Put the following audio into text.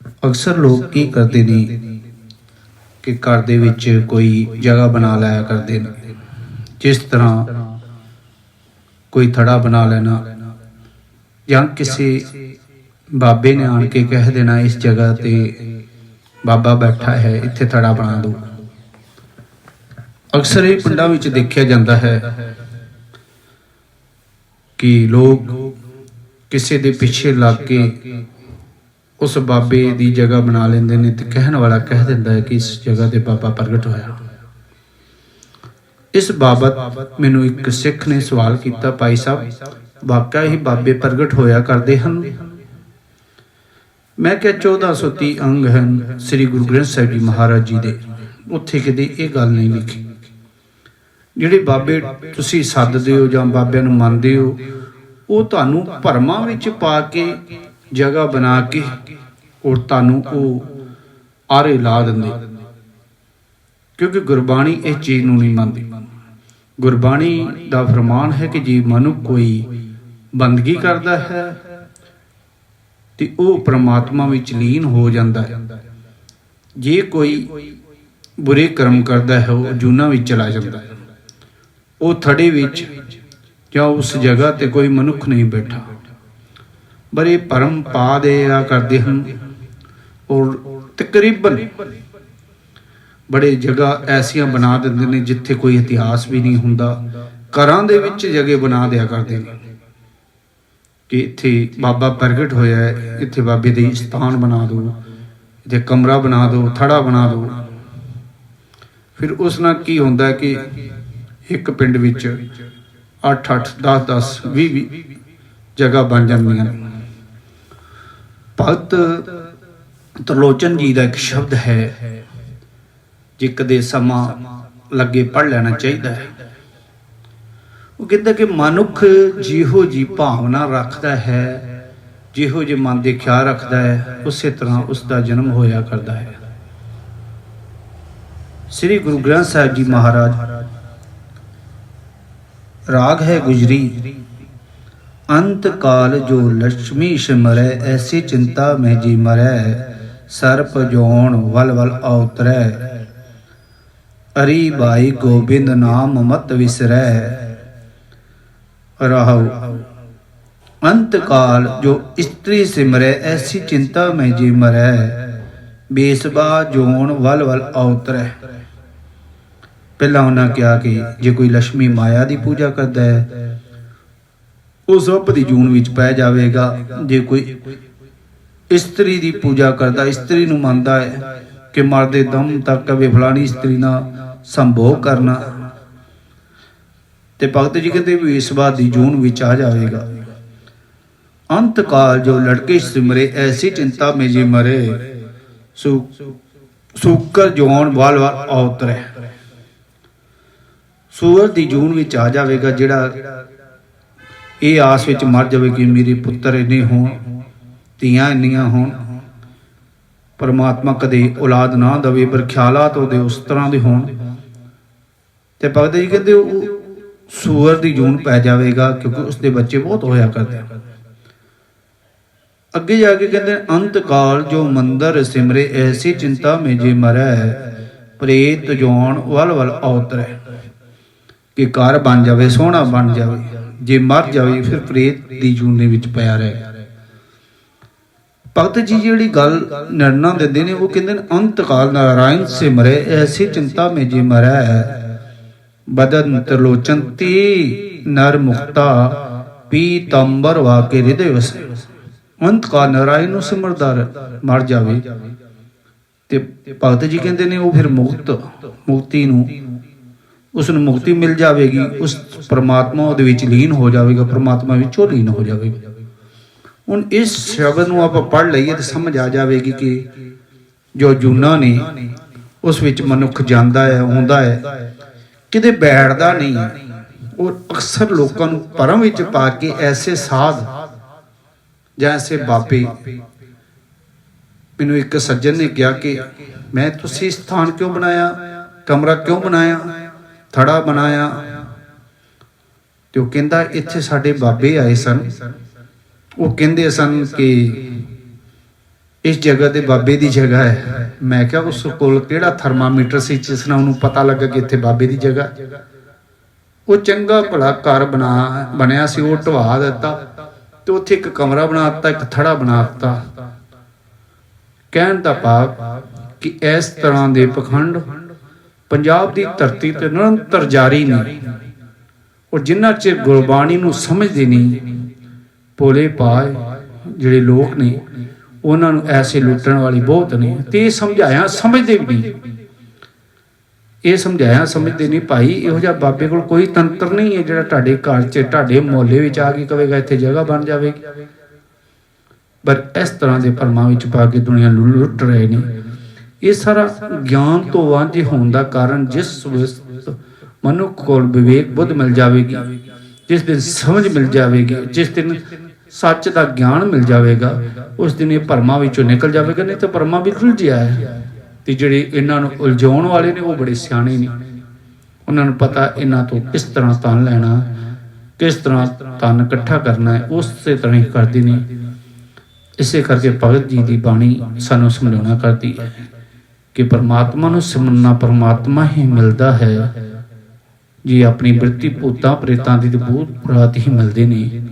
ਅਕਸਰ ਲੋਕ ਕੀ ਕਰਦੇ ਨੇ ਕਿ ਘਰ ਦੇ ਵਿੱਚ ਕੋਈ ਜਗ੍ਹਾ ਬਣਾ ਲਿਆ ਕਰਦੇ ਨੇ। ਜਿਸ ਤਰ੍ਹਾਂ ਕੋਈ ਥੜਾ ਬਣਾ ਲੈਣਾ ਜਾਂ ਕਿਸੇ ਬਾਬੇ ਨੇ ਆਣ ਕੇ ਕਹਿ ਦੇਣਾ, ਇਸ ਜਗ੍ਹਾ ਤੇ ਬਾਬਾ ਬੈਠਾ ਹੈ, ਇੱਥੇ ਥੜਾ ਬਣਾ ਦਿਓ ਅਕਸਰ ਇਹ ਪਿੰਡਾਂ ਵਿੱਚ ਦੇਖਿਆ ਜਾਂਦਾ ਹੈ ਕਿ ਲੋਕ ਕਿਸੇ ਦੇ ਪਿੱਛੇ ਲੱਗ ਕੇ ਉਸ ਬਾਬੇ ਦੀ ਜਗ੍ਹਾ ਬਣਾ ਲੈਂਦੇ ਨੇ ਤੇ ਕਹਿਣ ਵਾਲਾ ਕਹਿ ਦਿੰਦਾ ਹੈ ਕਿ ਇਸ ਜਗ੍ਹਾ ਤੇ ਬਾਬਾ ਪ੍ਰਗਟ ਹੋਇਆ। ਇਸ ਬਾਬਤ ਮੈਨੂੰ ਇੱਕ ਸਿੱਖ ਨੇ ਸਵਾਲ ਕੀਤਾ, ਭਾਈ ਸਾਹਿਬ, ਵਾਕਿਆ ਹੀ ਬਾਬੇ ਪ੍ਰਗਟ ਹੋਇਆ ਕਰਦੇ ਹਨ? ਮੈਂ ਕਿਹਾ 1430 ਅੰਗ ਹਨ ਸ੍ਰੀ ਗੁਰੂ ਗ੍ਰੰਥ ਸਾਹਿਬ ਜੀ ਮਹਾਰਾਜ ਜੀ ਦੇ। ਉੱਥੇ ਕਿਤੇ ਇਹ ਗੱਲ ਨਹੀਂ ਲਿਖੀ। ਜਿਹੜੇ ਬਾਬੇ ਤੁਸੀਂ ਸੱਦਦੇ ਹੋ ਜਾਂ ਬਾਬਿਆਂ ਨੂੰ ਮੰਨਦੇ ਹੋ, ਉਹ ਤੁਹਾਨੂੰ ਭਰਮਾਂ ਵਿੱਚ ਪਾ ਕੇ ਜਗ੍ਹਾ ਬਣਾ ਕੇ ਔਰ ਤੁਹਾਨੂੰ ਉਹ ਆਰੇ ਲਾ ਦਿੰਦੇ। ਕਿਉਂਕਿ ਗੁਰਬਾਣੀ ਇਹ ਚੀਜ਼ ਨੂੰ ਨਹੀਂ ਮੰਨਦੀ। ਗੁਰਬਾਣੀ ਦਾ ਫਰਮਾਨ ਹੈ ਕਿ ਜੇ ਮਨੁ ਕੋਈ ਬੰਦਗੀ ਕਰਦਾ ਹੈ, ਤੇ ਉਹ ਪ੍ਰਮਾਤਮਾ ਵਿੱਚ ਲੀਨ ਹੋ ਜਾਂਦਾ ਹੈ। ਜੇ ਕੋਈ ਬੁਰੇ ਕਰਮ ਕਰਦਾ ਹੈ, ਉਹ ਜੂਨਾ ਵਿੱਚ ਚਲਾ ਜਾਂਦਾ ਹੈ। ਉਹ ਥੜੇ ਵਿੱਚ ਜਾਂ ਉਸ ਜਗ੍ਹਾ ਤੇ ਕੋਈ ਮਨੁੱਖ ਨਹੀਂ ਬੈਠਾ। ਬੜੇ ਭਰਮ ਪਾ ਦੇ ਆ ਕਰਦੇ ਹਨ। ਔਰ ਤਕਰੀਬਨ ਬੜੇ ਜਗ੍ਹਾ ਐਸੀਆਂ ਬਣਾ ਦਿੰਦੇ ਨੇ ਜਿੱਥੇ ਕੋਈ ਇਤਿਹਾਸ ਵੀ ਨਹੀਂ ਹੁੰਦਾ। ਘਰਾਂ ਦੇ ਵਿੱਚ ਜਗ੍ਹਾ ਬਣਾ ਦਿਆ ਕਰਦੇ ਨੇ। ਕਿ ਇੱਥੇ ਬਾਬਾ ਪ੍ਰਗਟ ਹੋਇਆ ਹੈ, ਇੱਥੇ ਬਾਬੇ ਦੇ ਸਥਾਨ ਬਣਾ ਦਿਓ ਇੱਥੇ ਕਮਰਾ ਬਣਾ ਦਿਓ ਥੜਾ ਬਣਾ ਦਿਓ ਫਿਰ ਉਸ ਨਾਲ ਕੀ ਹੁੰਦਾ ਕਿ ਇੱਕ ਪਿੰਡ ਵਿੱਚ 8 8 10 10 20 20 ਜਗ੍ਹਾ ਬਣ ਜਾਂਦੀਆਂ ਨੇ। ਭਗਤ ਤਰਲੋਚਨ ਜੀ ਦਾ ਇੱਕ ਸ਼ਬਦ ਹੈ, ਜੇ ਕਦੇ ਸਮਾਂ ਲੱਗੇ ਪੜ ਲੈਣਾ ਚਾਹੀਦਾ ਹੈ। ਉਹ ਕਹਿੰਦਾ ਕਿ ਮਨੁੱਖ ਜਿਹੋ ਜੀ ਭਾਵਨਾ ਰੱਖਦਾ ਹੈ, ਜਿਹੋ ਜੇ ਮਨ ਦੇ ਖਿਆਲ ਰੱਖਦਾ ਹੈ, ਉਸੇ ਤਰ੍ਹਾਂ ਉਸ ਦਾ ਜਨਮ ਹੋਇਆ ਕਰਦਾ ਹੈ। ਸ੍ਰੀ ਗੁਰੂ ਗ੍ਰੰਥ ਸਾਹਿਬ ਜੀ ਮਹਾਰਾਜ, ਰਾਗ ਹੈ ਗੁਜਰੀ। ਅੰਤ ਕਾਲ ਜੋ ਲక్ష్ਮੀ ਸਿਮਰੈ, ਐਸੀ ਚਿੰਤਾ ਮਹਿ ਜੀ ਮਰੈ, ਸਰਪ ਜੋਣ ਵਲ ਵਲ ਆਉਤਰੈ ਅਰੀ ਭਾਈ ਗੋਬਿੰਦ ਨਾਮ ਮਤ ਵਿਸਰੈ। ਰਹਉ ਅੰਤ ਕਾਲ ਜੋ ਇਸਤਰੀ ਸਿਮਰੈ, ਐਸੀ ਚਿੰਤਾ ਮਹਿ ਜੀ ਮਰੈ, ਬੇਸਬਾ ਜੋਣ ਵਲ ਵਲ ਆਉਤਰੈ ਪਹਿਲਾਂ ਉਹਨਾਂ ਕਿਹਾ ਕਿ ਜੇ ਕੋਈ ਲక్ష్ਮੀ ਮਾਇਆ ਦੀ ਪੂਜਾ ਕਰਦਾ ਹੈ ਉਹ ਸਭ ਜੂਨ ਵਿੱਚ ਪੈ ਜਾਵੇਗਾ। ਜੇ ਕੋਈ ਇਸਤਰੀ ਦੀ ਪੂਜਾ ਕਰਦਾ, ਇਸਤਰੀ ਨੂੰ ਮੰਨਦਾ ਹੈ ਕਿ ਮਰਦੇ ਦਮ ਤੱਕ ਕਵੇ, ਫਲਾਣੀ ਇਸਤਰੀ ਨਾਲ ਸੰਭੋਗ ਕਰਨਾ। ਤੇ ਭਗਤ ਜੀ ਕਹਿੰਦੇ ਵੀ ਇਸ ਬਾਤ ਦੀ ਜੂਨ ਵਿੱਚ ਆ ਜਾਵੇਗਾ। ਅੰਤ ਕਾਲ ਜੋ ਲੜਕੇ ਸਿਮਰੇ, ਐਸੀ ਚਿੰਤਾ ਮੇ ਜੀ ਮਰੇ। ਸੁ, ਸੁਕਰ ਜੋਨ ਵਾਲ ਵਾਲ ਔਤਰੇ ਸੂਰ ਦੀ ਜੂਨ ਵਿੱਚ ਆ ਜਾਵੇਗਾ, ਜਿਹੜਾ ਇਹ ਆਸ ਵਿੱਚ ਮਰ ਜਾਵੇ ਕਿ ਮੇਰੇ ਪੁੱਤਰ ਇੰਨੇ ਹੋਣ, ਧੀਆਂ ਇੰਨੀਆਂ ਹੋਣ, ਪਰਮਾਤਮਾ ਕਦੇ ਔਲਾਦ ਨਾ ਦਵੇ, ਪਰ ਖਿਆਲਾਤ ਉਹਦੇ ਉਸ ਤਰ੍ਹਾਂ ਦੇ ਹੋਣ। ਤੇ ਭਗਤ ਜੀ ਕਹਿੰਦੇ ਉਹ ਸੂਰ ਦੀ ਜੂਨ ਪੈ ਜਾਵੇਗਾ ਕਿਉਂਕਿ ਉਸ ਦੇ ਬੱਚੇ ਬਹੁਤ ਹੋਇਆ ਕਰਦੇ ਅੱਗੇ ਜਾ ਕੇ ਕਹਿੰਦੇ, ਅੰਤ ਕਾਲ ਜੋ ਮੰਦਰ ਸਿਮਰੇ, ਐਸੀ ਚਿੰਤਾ ਮੇ ਜੇ ਮਰੈ, ਪ੍ਰੇਤ ਜੋਣ ਵਲ ਵਲ ਔਤਰੈ, ਕਿ ਘਰ ਬਣ ਜਾਵੇ, ਸੋਹਣਾ ਬਣ ਜਾਵੇ। ਜੇ ਮਰ ਜਾਵੇ, ਫਿਰ ਪ੍ਰੇਤ ਦੀ ਜੂਨੇ ਵਿੱਚ ਪਿਆ ਰਹੇ। ਭਗਤ ਜੀ ਜਿਹੜੀ ਗੱਲ ਨਿਰਣਾ ਦਿੰਦੇ ਨੇ, ਉਹ ਕਹਿੰਦੇ ਨੇ, ਅੰਤ ਕਾਲ ਨਾਰਾਇਣ ਸਿਮਰੇ ਐਸੀ ਚਿੰਤਾ ਮੇ ਜੇ ਮਰੈ। ਬਦਨ ਤਰਲੋਚਨ ਨਰ ਮੁਕਤਾ ਪੀਤੰਬਰ ਵਾਕੇ ਹਿਰਦੇ ਵਸੇ। ਅੰਤ ਨਾਰਾਇਣ ਨੂੰ ਸਿਮਰਦਾਰ ਮਰ ਜਾਵੇ। ਤੇ ਭਗਤ ਜੀ ਕਹਿੰਦੇ ਨੇ, ਉਹ ਫਿਰ ਮੁਕਤ, ਮੁਕਤੀ ਨੂੰ ਉਸ ਨੂੰ ਮੁਕਤੀ ਮਿਲ ਜਾਵੇਗੀ, ਉਸ ਪ੍ਰਮਾਤਮਾ ਉਹਦੇ ਵਿੱਚ ਲੀਨ ਹੋ ਜਾਵੇਗਾ, ਪ੍ਰਮਾਤਮਾ ਵਿੱਚੋਂ ਲੀਨ ਹੋ ਜਾਵੇਗਾ। ਹੁਣ ਇਸ ਸ਼ਬਦ ਨੂੰ ਆਪਾਂ ਪੜ੍ਹ ਲਈਏ ਤਾਂ ਸਮਝ ਆ ਜਾਵੇਗੀ ਕਿ ਜੋ ਜੂਨਾ ਨੇ, ਉਸ ਵਿੱਚ ਮਨੁੱਖ ਜਾਂਦਾ ਹੈ, ਆਉਂਦਾ ਹੈ, ਕਿਤੇ ਬੈਠਦਾ ਨਹੀਂ ਔਰ ਅਕਸਰ ਲੋਕਾਂ ਨੂੰ ਪਰਮ ਵਿੱਚ ਪਾ ਕੇ ਐਸੇ ਸਾਧ ਜਾਂ ਐਸੇ ਬਾਪੇ। ਮੈਨੂੰ ਇੱਕ ਸੱਜਣ ਨੇ ਕਿਹਾ ਕਿ ਮੈਂ ਤੁਸੀਂ ਸਥਾਨ ਕਿਉਂ ਬਣਾਇਆ, ਕਮਰਾ ਕਿਉਂ ਬਣਾਇਆ? ਥੜਾ ਬਣਾਇਆ। ਤੇ ਉਹ ਕਹਿੰਦਾ, ਇੱਥੇ ਸਾਡੇ ਬਾਬੇ ਆਏ ਸਨ। ਉਹ ਕਹਿੰਦੇ ਸਨ ਕਿ ਇਸ ਜਗ੍ਹਾ ਤੇ ਬਾਬੇ ਦੀ ਜਗ੍ਹਾ ਹੈ। ਮੈਂ ਕਿਹਾ, ਉਸ ਕੋਲ ਕਿਹੜਾ ਥਰਮਾਮੀਟਰ ਸੀ ਜਿਸ ਨਾਲ ਉਹਨੂੰ ਪਤਾ ਲੱਗਾ ਕਿ ਇੱਥੇ ਬਾਬੇ ਦੀ ਜਗ੍ਹਾ? ਉਹ ਚੰਗਾ ਭਲਾ ਘਰ ਬਣਾ, ਬਣਿਆ ਸੀ, ਉਹ ਢਵਾ ਦਿੱਤਾ। ਤੇ ਉੱਥੇ ਇੱਕ ਕਮਰਾ ਬਣਾ ਦਿੱਤਾ, ਇੱਕ ਥੜਾ ਬਣਾ ਦਿੱਤਾ। ਕਹਿਣ ਦਾ ਭਾਵ ਕਿ ਇਸ ਤਰ੍ਹਾਂ ਦੇ ਪਖੰਡ ਪੰਜਾਬ ਦੀ ਧਰਤੀ ਤੇ ਨਿਰੰਤਰ ਜਾਰੀ ਨੇ ਔਰ ਜਿੰਨਾ ਚਿਰ ਗੁਰਬਾਣੀ ਨੂੰ ਸਮਝਦੇ ਨਹੀਂ, ਭੋਲੇ ਪਾਏ ਜਿਹੜੇ ਲੋਕ ਨੇ, ਉਹਨਾਂ ਨੂੰ ਐਸੇ ਲੁੱਟਣ ਵਾਲੀ ਬਹੁਤ ਨੇ ਤੇ ਇਹ ਸਮਝਾਇਆ ਸਮਝਦੇ ਵੀ ਨਹੀਂ। ਇਹ ਸਮਝਾਇਆ ਸਮਝਦੇ ਨਹੀਂ, ਭਾਈ ਇਹੋ ਜਿਹਾ ਬਾਬੇ ਕੋਲ ਕੋਈ ਤੰਤਰ ਨਹੀਂ ਹੈ ਜਿਹੜਾ ਤੁਹਾਡੇ ਘਰ 'ਚ, ਤੁਹਾਡੇ ਮੁਹੱਲੇ ਵਿੱਚ ਆ ਕੇ ਕਵੇਗਾ, ਇੱਥੇ ਜਗ੍ਹਾ ਬਣ ਜਾਵੇਗੀ। ਪਰ ਇਸ ਤਰ੍ਹਾਂ ਦੇ ਭਰਮਾਂ ਵਿੱਚ ਪਾ ਕੇ ਦੁਨੀਆ ਲੁੱਟ ਰਹੇ ਨੇ। ਇਹ ਸਾਰਾ ਗਿਆਨ ਤੋਂ ਵਾਂਝੇ ਹੋਣ ਦਾ ਕਾਰਨ ਜਿਸ ਵਕਤ ਮਨੁੱਖ ਕੋਲ ਵਿਵੇਕ ਬੁੱਧ ਮਿਲ ਜਾਵੇਗੀ, ਜਿਸ ਦਿਨ ਸਮਝ ਮਿਲ ਜਾਵੇਗੀ, ਜਿਸ ਦਿਨ ਸੱਚ ਦਾ ਗਿਆਨ ਮਿਲ ਜਾਵੇਗਾ, ਉਸ ਦਿਨ ਇਹ ਭਰਮਾਂ ਵਿੱਚੋਂ ਨਿਕਲ ਜਾਵੇਗਾ, ਨਹੀਂ ਤਾਂ ਭਰਮਾਂ ਵਿੱਚ ਉਲਝਿਆ ਹੈ। ਤੇ ਜਿਹੜੇ ਇਹਨਾਂ ਨੂੰ ਉਲਝਾਉਣ ਵਾਲੇ ਨੇ, ਉਹ ਬੜੇ ਸਿਆਣੇ ਨੇ। ਉਹਨਾਂ ਨੂੰ ਪਤਾ ਇਹਨਾਂ ਤੋਂ ਕਿਸ ਤਰ੍ਹਾਂ ਤਨ ਲੈਣਾ, ਕਿਸ ਤਰ੍ਹਾਂ ਤਨ ਇਕੱਠਾ ਕਰਨਾ ਹੈ, ਉਸੇ ਤਰ੍ਹਾਂ ਹੀ ਕਰਦੇ ਨੇ। ਇਸੇ ਕਰਕੇ ਭਗਤ ਜੀ ਦੀ ਬਾਣੀ ਸਾਨੂੰ ਸਮਝਾਉਣਾ ਕਰਦੀ ਹੈ। ਕਿ ਪਰਮਾਤਮਾ ਨੂੰ ਸਿਮਰਨਾ ਪਰਮਾਤਮਾ ਹੀ ਮਿਲਦਾ ਹੈ। ਜੀ, ਆਪਣੀ ਬਿਰਤੀ ਭੂਤਾਂ ਪ੍ਰੇਤਾਂ ਦੀ ਤੇ ਭੂਤ ਪ੍ਰਾਤ ਹੀ ਮਿਲਦੇ ਨੇ